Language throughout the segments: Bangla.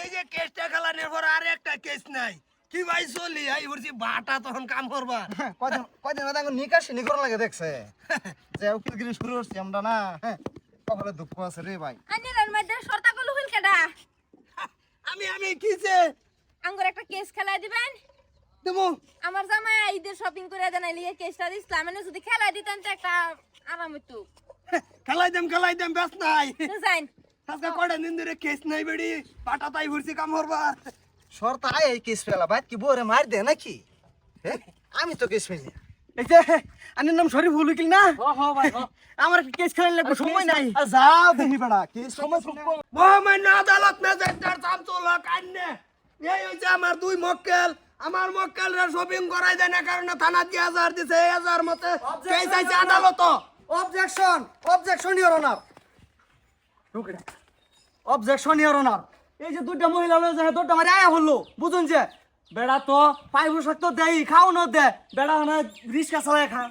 এই যে কেসটা খেলানোর পর আর একটা কেস নাই। কি ভাই চলি? এই বলছি বাটা তখন কাম করবা। হ্যাঁ, কয়দিন কয়দিন বাদে আঙ্গুর নিকাশি নিকর লাগে দেখছে। যে উকিলগিরি শুরু করছি আমরা না হ্যাঁ কপালে দুঃখ আছে রে ভাই। আন্নের মধ্যে শর্তা কল হইল কেডা? আমি আমি কিছে আঙ্গুর একটা কেস খেলাই দিবেন? দেবো। আমার জামাই ঈদের শপিং করে দেন লিয়ে কেসটা দিছিলাম। মানে যদি খেলাই দিতেন তো একটা আরাম হইতো। খেলাই দেম খেলাই দেম ব্যস্ত নাই। যাইন। আজকে কটা দিন ধরে কেস নাই বেড়ি? বাটা তাই ঘুরছি কাম করবা। শর্ত আয় এই কেস ফেলা ভাই কি বরে মার দে নাকি? আমি তো কেস ফেলি। এই যে আনের নাম শরীফ উকিল না? আমার কেস খেলার লাগবে? সময় নাই। যাও দেখি বেড়া কেস সময় মহামান্য আদালত ম্যাজিস্ট্রেট শামসুল হক আইনে এই হইছে আমার দুই মক্কেল। আমার মক্কেলরা শপিং করাই দেয় না কারণে থানা দিয়ে হাজার দিছে এই হাজার মতে কেস আইছে আদালত। Objection objection your honour objection your honour এই যে দুইটা মহিলা লয়ে যায় দুইটা মারি, আয়া হলো বুঝুন যে, বেড়া তো পাই পোশাক তো দেই, খাও ন দে, বেড়া হনে রিক্সা চালায় খা।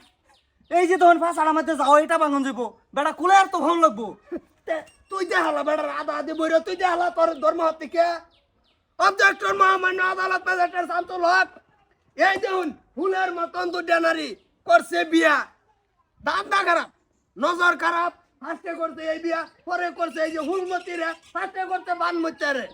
এই যে তখন ফাঁস আড়ামাতে যাও, এটা বাঙন যাব বেড়া কুলে আর তো ভালো লাগবো। তুই যে হালা বেড়ার আদা আদি বইরে, তুই যে হালা, তোর ধর্ম থেকে অবজেক্টর মহামান্য আদালত ম্যাজিস্ট্রেট শামসুল হক এই দেখুন, ফুলের মতন দুটা নারী, করছে বিয়া। দাঁতটা খারাপ, নজর খারাপ। ফার্স্টে করতে এই বিয়া, পরে করছে এই যে হুলমতি রে ফার্স্টে বান বানমত্যা রে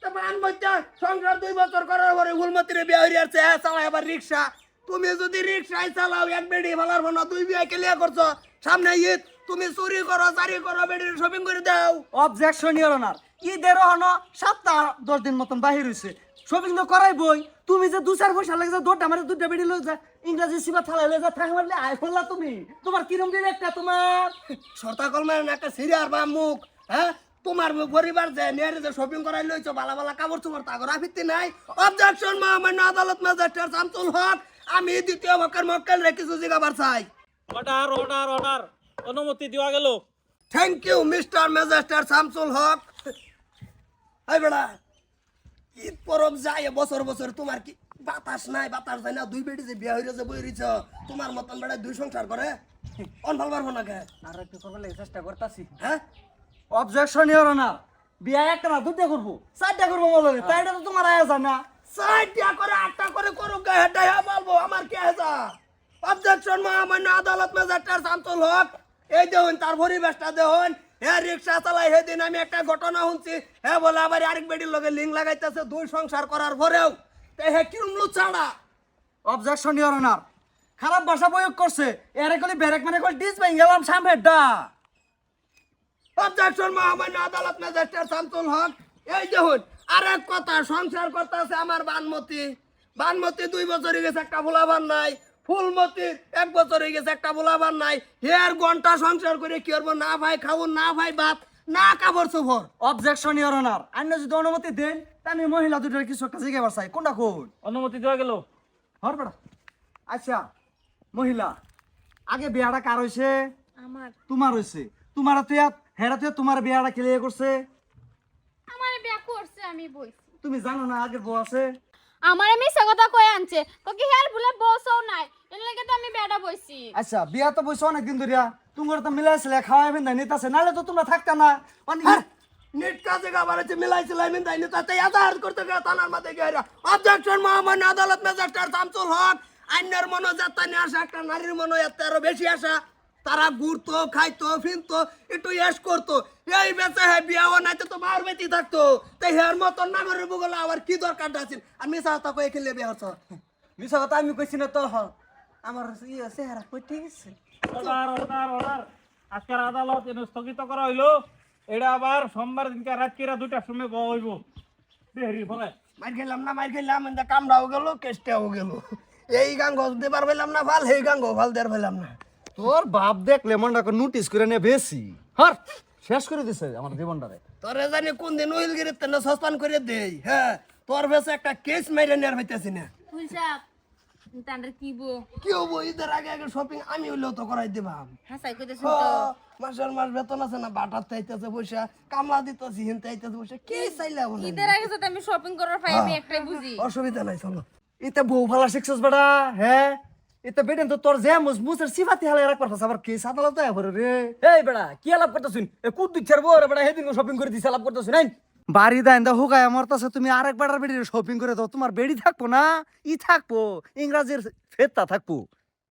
তো বানমত্যা সংসার দুই বছর করার পরে হুলমতি রে বিয়া হয়ে যাচ্ছে হ্যাঁ চালায় আবার রিক্সা। তুমি যদি রিক্সায় চালাও, এক বেডি ফেলার না দুই বিয়া ক্লিয়ার করছ। সামনে ঈদ, তুমি চুরি করো, চারি করো, বেডির শপিং করে দাও। অবজেকশন ইয়ার ঈদের হন সপ্তাহ দশ দিন মতন বাহির হয়েছে শপিং তো করাই বই। তুমি যে দু চার পয়সা লাগে যে দৌড়টা আমার দুটা বেড়ি লয়ে যা। ইংরাজি সিবা থালাই লয়ে যা থাকা মারলে আয় ফেললা তুমি। তোমার কিরম দিন একটা তোমার? সরতা কলমের একটা সিরিয়ার বা মুখ হ্যাঁ? তোমার পরিবার যে নিয়ে যে শপিং করাই লইছো বালা বালা কাপড় চোপড় তাগর আফিত্তি নাই। অবজেকশন মহামান্য আদালত ম্যাজিস্ট্রেট শামসুল হক। আমি দ্বিতীয় মক্কেল মক্কেল রে কিছু জিগাবার চাই। অর্ডার অর্ডার অর্ডার অনুমতি দেওয়া গেল। Thank you mister magistrate Shamsul Haque. বেড়া ঈদ পরব যায় বছর বছর তোমার কি বাতাস নাই বাতাস যায় না দুই বেটি যে বিয়া হইরে যে বই রইছ তোমার মতন বেড়া দুই সংসার করে? অন ভালো পারব না কে? আর একটু করবার লাগে চেষ্টা করতেছি। হ্যাঁ? অবজেকশন ইয়ার অনার বিয়া একটা না দুটা করব। চারটা করব বলো তাই তো তোমার আয়া যায় না। চারটা করে আটটা করে করুক গে হেডা হ্যাঁ বলব আমার কে হেজা অবজেকশন মহামান্য আদালত ম্যাজিস্ট্রেট শামসুল হক এই দেখুন তার পরিবেশটা দেখুন। হ্যাঁ রিক্সা চালাই সেদিন আমি একটা ঘটনা শুনছি। হ্যাঁ বলে আবার আরেক বেটির লগে লিঙ্ক লাগাইতেছে দুই সংসার করার পরেও। তে হে কিরম ছাড়া অবজেকশন ইয়ার অনার খারাপ ভাষা প্রয়োগ করছে। এর কলি ব্যারেক মানে কল ডিস ভাই গেলাম সামনেটা অবজেকশন মহামান্য আদালত ম্যাজিস্ট্রেট শামসুল হক। এই দেখুন আরেক কথা সংসার করতেছে আমার বানমতি। বানমতি দুই বছর হয়ে গেছে একটা ভোলাবার নাই। ফুলমতির এক বছর হয়ে গেছে একটা ভোলাবার নাই। হেয়ার ঘণ্টা সংসার করে কি করব? না ভাই খাব না ভাই ভাত না কাপড় চোপড়। অবজেকশন ইয়ার অনার আন্য যদি অনুমতি দেন তা আমি মহিলা দুটোর কিছু একটা জিজ্ঞাসা চাই কোনটা কোন? অনুমতি দেওয়া গেল। হর বেড়া। আচ্ছা মহিলা আগে বিয়াটা কার হয়েছে আমার। তোমার হয়েছে তোমার তুই হেরা তুই তোমার বিয়াটা ক্লিয়ার করছে? আমার বিয়া করছে আমি বইছি। তুমি জানো না আগের বউ আছে? আমার মিশা কথা কয়ে আনছে। তো কি হেয়ার বলে বসও নাই এর লাগে তো আমি বেড়া বইছি। আচ্ছা বিয়া তো বসে অনেকদিন ধরিয়া তোমার তো মিলাইছিলে খাওয়াই বিন্দা নিতাছে নাহলে তো তোমরা থাকতা না। মানে নেট কাজে গাবার আছে মিলাইছিল আমি তাই না তাতে আধার করতে গেলে থানার মাঝে গিয়ে অবজেকশন মহামান্য আদালত ম্যাজিস্ট্রেট শামসুল হক আইনের মনো যাত্রা নিয়ে আসা একটা নারীর মনো এত আরও বেশি আসা। তারা ঘুরতো খাইতো ফিরতো একটু এস করতো। এই বেচে হ্যাঁ বিয়াও নাইতো তো বার বেতি থাকতো। তাই হের মতন নাগরের বুগলে আবার কি দরকারটা আছে আমি চাহতা কয়ে খেলে বিয়া হচ্ছ। মিশা কথা আমি কইছি না তো হ। আমার ইয়ে চেহারা কই ঠিক আছে আজকের আদালত এনে স্থগিত করা হইল। এটা আবার সোমবার দিনকে রাত্রিরা দুটার সময় বয়া হইব। দেরি বলে। মার খেলাম না মার খেলাম কামড়াও গেল কেষ্টাও গেল। এই গাঙ্গ দেবার পেলাম না ভালো এই গাঙ্গ ভালো দেবার পেলাম না। তোর বাপ দেখলে মনটা নোটিস করে নিয়ে বেশি। হর শেষ করে দিছে আমার জীবনটারে। তোরে জানি কোন দিন উইলগিরি তেনে সস্তান করে দেই হ্যাঁ? তোর বেশে একটা কেস মেরে নেয়ার হইতেছি না। তান্ডার কি বো কি হব ঈদের আগে আগে শপিং আমি হইলেও তো করাই দিবাম। হাসাই কইতেছ তো। মাসের মাস বেতন আছে না বাটার চাইতেছে পয়সা কামলা দিতেছি হিন চাইতেছে পয়সা কে চাইলে বলে ঈদের আগে যদি আমি শপিং করার পাই আমি একটাই বুঝি। অসুবিধা নাই চলো। ইতে বউ ফালা শিখছস বেটা হ্যাঁ? ইতে বেটেন তো তোর যে মুস মুসের সিফাতি হালে রাখবার পাস আবার কি সাতালা তো এবার রে? এই বেড়া কি আলাপ করতেছুন? এ কুদ দিচ্ছার বউ রে বেড়া হেদিন শপিং করে দিছে আলাপ করতেছুন নাই বাড়ি দেন দা হুকায় মরতাছে তুমি আরেক বেড়ার বেড়ি শপিং করে দাও তোমার বেড়ি থাকব না? ই থাকব ইংরাজির ফেরতা থাকব।